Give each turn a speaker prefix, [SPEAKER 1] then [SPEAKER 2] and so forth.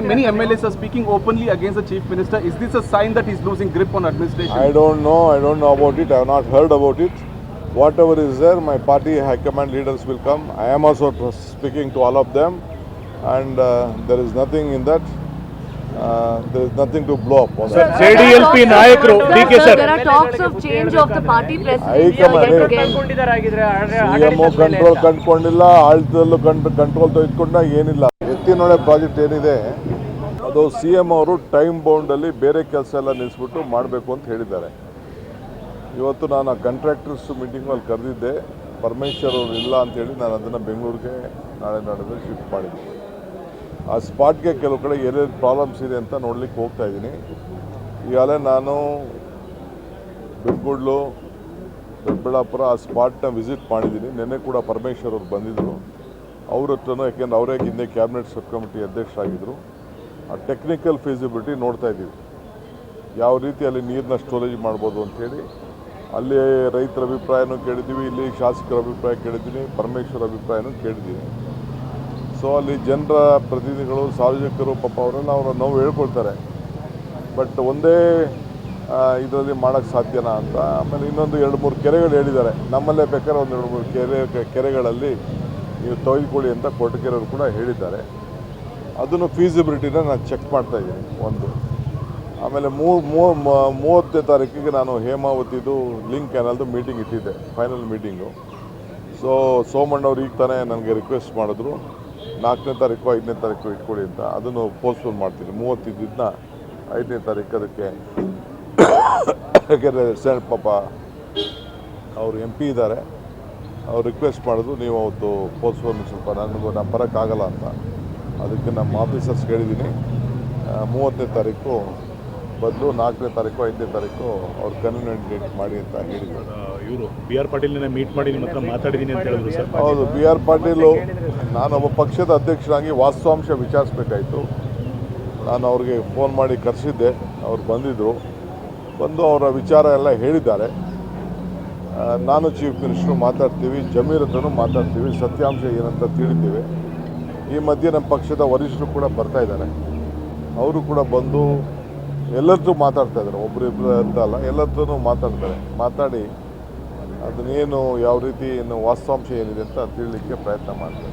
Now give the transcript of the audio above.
[SPEAKER 1] many MLAs are speaking openly against the chief minister. Is this a sign that he's losing grip on administration?
[SPEAKER 2] I don't know. I don't know about it. I have not heard about it. Whatever is there, my party high command leaders will come. I am also speaking to all of them, and uh, there is nothing in that. Uh, there is nothing to blow up sir.
[SPEAKER 3] JDLP ನಾಯಕರು D K Sir,
[SPEAKER 4] there are talks of change of the party president
[SPEAKER 2] CMO control ಕಂಡುಕೊಂಡಿಲ್ಲ ಆಡಳಿತದಲ್ಲೂ control ತೆಗೆದುಕೊಂಡ ಏನಿಲ್ಲ Ettinahole project ಏನಿದೆ, ಅದು C M ಅವರು time ಬೌಂಡಲ್ಲಿ ಬೇರೆ ಕೆಲಸ ಎಲ್ಲ ನಿಲ್ಲಿಸ್ಬಿಟ್ಟು ಮಾಡಬೇಕು ಅಂತ ಹೇಳಿದ್ದಾರೆ. ಇವತ್ತು ನಾನು ಆ ಕಾಂಟ್ರಾಕ್ಟರ್ಸ್ ಮೀಟಿಂಗಲ್ಲಿ ಕರೆದಿದ್ದೆ, ಪರಮೇಶ್ವರ್ ಅವರು ಇಲ್ಲ ಅಂತೇಳಿ ನಾನು ಅದನ್ನು ಬೆಂಗಳೂರಿಗೆ ನಾಳೆ ನಾಡಿದ್ದು ಶಿಫ್ಟ್ ಮಾಡಿದ್ದೆ ಆ ಸ್ಪಾಟ್ಗೆ ಕೆಲವು ಕಡೆ ಏನೇನು ಪ್ರಾಬ್ಲಮ್ಸ್ ಇದೆ ಅಂತ ನೋಡ್ಲಿಕ್ಕೆ ಹೋಗ್ತಾ ಇದ್ದೀನಿ. ಈಗಾಗಲೇ ನಾನು ಬೆಂಗಳೂರು ದೊಡ್ಡಬಳ್ಳಾಪುರ ಆ ಸ್ಪಾಟ್ನ ವಿಸಿಟ್ ಮಾಡಿದ್ದೀನಿ. ನಿನ್ನೆ ಕೂಡ ಪರಮೇಶ್ವರ್ ಅವರು ಬಂದಿದ್ದರು ಅವ್ರ ಹತ್ರನೂ, ಯಾಕೆಂದ್ರೆ ಅವರೇ ಹಿಂದೆ ಕ್ಯಾಬಿನೆಟ್ ಸಬ್ ಕಮಿಟಿ ಅಧ್ಯಕ್ಷರಾಗಿದ್ದರು ಆ ಟೆಕ್ನಿಕಲ್ ಫೀಸಿಬಿಲಿಟಿ ನೋಡ್ತಾ ಇದ್ದೀವಿ. ಯಾವ ರೀತಿ ಅಲ್ಲಿ ನೀರನ್ನ ಸ್ಟೋರೇಜ್ ಮಾಡ್ಬೋದು ಅಂಥೇಳಿ ಅಲ್ಲಿ ರೈತರ ಅಭಿಪ್ರಾಯನೂ ಕೇಳಿದ್ದೀವಿ, ಇಲ್ಲಿ ಶಾಸಕರ ಅಭಿಪ್ರಾಯ ಕೇಳಿದ್ದೀನಿ, ಪರಮೇಶ್ವರ ಅಭಿಪ್ರಾಯನೂ ಕೇಳಿದ್ದೀನಿ ಸೊ ಅಲ್ಲಿ ಜನರ ಪ್ರತಿನಿಧಿಗಳು, ಸಾರ್ವಜನಿಕರು ಪಾಪ ಅವರೆಲ್ಲ ಅವರ ನೋವು ಹೇಳ್ಕೊಳ್ತಾರೆ. ಬಟ್ ಒಂದೇ ಇದರಲ್ಲಿ ಮಾಡೋಕ್ಕೆ ಸಾಧ್ಯನಾ ಅಂತ. ಆಮೇಲೆ ಇನ್ನೊಂದು ಎರಡು ಮೂರು ಕೆರೆಗಳು ಹೇಳಿದ್ದಾರೆ. ನಮ್ಮಲ್ಲೇ ಬೇಕಾದ್ರೆ ಒಂದು ಎರಡು ಮೂರು ಕೆರೆ, ಕೆರೆಗಳಲ್ಲಿ ನೀವು ತೊಯ್ದುಕೊಳ್ಳಿ ಅಂತ ಕೊಟ್ಟಿರೋರು ಕೂಡ ಹೇಳಿದ್ದಾರೆ. ಅದನ್ನು ಫೀಸಿಬಿಲಿಟಿನ ನಾನು ಚೆಕ್ ಮಾಡ್ತಾ ಇದ್ದೀನಿ. ಒಂದು. ಆಮೇಲೆ ಮೂ ಮೂ- ಮ- ಮೂವತ್ತನೇ ತಾರೀಕಿಗೆ ನಾನು ಹೇಮಾವತಿದು ಲಿಂಕ್ ಕ್ಯಾನಲ್ದು ಮೀಟಿಂಗ್ ಇಟ್ಟಿದ್ದೆ ಫೈನಲ್ ಮೀಟಿಂಗು ಸೊ ಸೋಮಣ್ಣವ್ರು ಈಗ ತಾನೇ ನನಗೆ ರಿಕ್ವೆಸ್ಟ್ ಮಾಡಿದ್ರು. ನಾಲ್ಕನೇ ತಾರೀಕು, ಐದನೇ ತಾರೀಕು ಇಟ್ಕೊಳ್ಳಿ ಅಂತ. ಅದನ್ನು ಪೋಸ್ಟ್ಪೋನ್ ಮಾಡ್ತೀನಿ. ಮೂವತ್ತಿದ್ದನ್ನ ಐದನೇ ತಾರೀಕು ಅದಕ್ಕೆ ಯಾಕೆಂದರೆ ಪಾಪ, ಅವರು ಎಂ ಪಿ ಇದ್ದಾರೆ. ಅವ್ರು ರಿಕ್ವೆಸ್ಟ್ ಮಾಡಿದ್ರು ನೀವು ಅವತ್ತು ಪೋಸ್ಟ್ಪೋನ್ ಸ್ವಲ್ಪ ನನಗೂ ನಾನು ಬರೋಕ್ಕಾಗಲ್ಲ ಅಂತ. ಅದಕ್ಕೆ ನಮ್ಮ ಆಫೀಸರ್ಸ್ ಹೇಳಿದ್ದೀನಿ ಮೂವತ್ತನೇ ತಾರೀಕು ಬದಲು ನಾಲ್ಕನೇ ತಾರೀಕು ಐದನೇ ತಾರೀಕು ಅವ್ರು ಕನ್ವೀನಿಯಂಟ್ ಡೇಟ್ ಮಾಡಿ ಅಂತ ಹೇಳಿದ್ರು.
[SPEAKER 3] ಇವರು ಬಿ ಆರ್ ಪಾಟೀಲ್ನ ಮೀಟ್ ಮಾಡಿ ನಿಮ್ಮ ಹತ್ರ ಮಾತಾಡಿದ್ದೀನಿ ಅಂತ ಹೇಳಿದ್ರು ಸರ್.
[SPEAKER 2] ಹೌದು ಬಿ ಆರ್ ಪಾಟೀಲು ನಾನೊಬ್ಬ ಪಕ್ಷದ ಅಧ್ಯಕ್ಷರಾಗಿ ವಾಸ್ತವಾಂಶ ವಿಚಾರಿಸ್ಬೇಕಾಯಿತು. ನಾನು ಅವ್ರಿಗೆ ಫೋನ್ ಮಾಡಿ ಕರೆಸಿದ್ದೆ ಅವ್ರು ಬಂದಿದ್ದರು ಬಂದು ಅವರ ವಿಚಾರ ಎಲ್ಲ ಹೇಳಿದ್ದಾರೆ. ನಾನು ಚೀಫ್ ಮಿನಿಸ್ಟ್ರು ಮಾತಾಡ್ತೀವಿ, ಜಮೀರ್ ಹತ್ರನೂ ಮಾತಾಡ್ತೀವಿ, ಸತ್ಯಾಂಶ ಏನಂತ ತಿಳಿತೀವಿ. ಈ ಮಧ್ಯೆ ನಮ್ಮ ಪಕ್ಷದ ವರಿಷ್ಠರು ಕೂಡ ಬರ್ತಾ ಇದ್ದಾರೆ. ಅವರು ಕೂಡ ಬಂದು ಎಲ್ಲರದ್ದು ಮಾತಾಡ್ತಾ ಇದ್ದಾರೆ. ಒಬ್ಬರು ಇಬ್ಬರು ಅಂತ ಅಲ್ಲ ಎಲ್ಲರದ್ದು ಮಾತಾಡ್ತಾರೆ ಮಾತಾಡಿ ಅದನ್ನೇನು ಯಾವ ರೀತಿ ಏನು ವಾಸ್ತವಾಂಶ ಏನಿದೆ ಅಂತ ತಿಳಲಿಕ್ಕೆ ಪ್ರಯತ್ನ ಮಾಡ್ತಾರೆ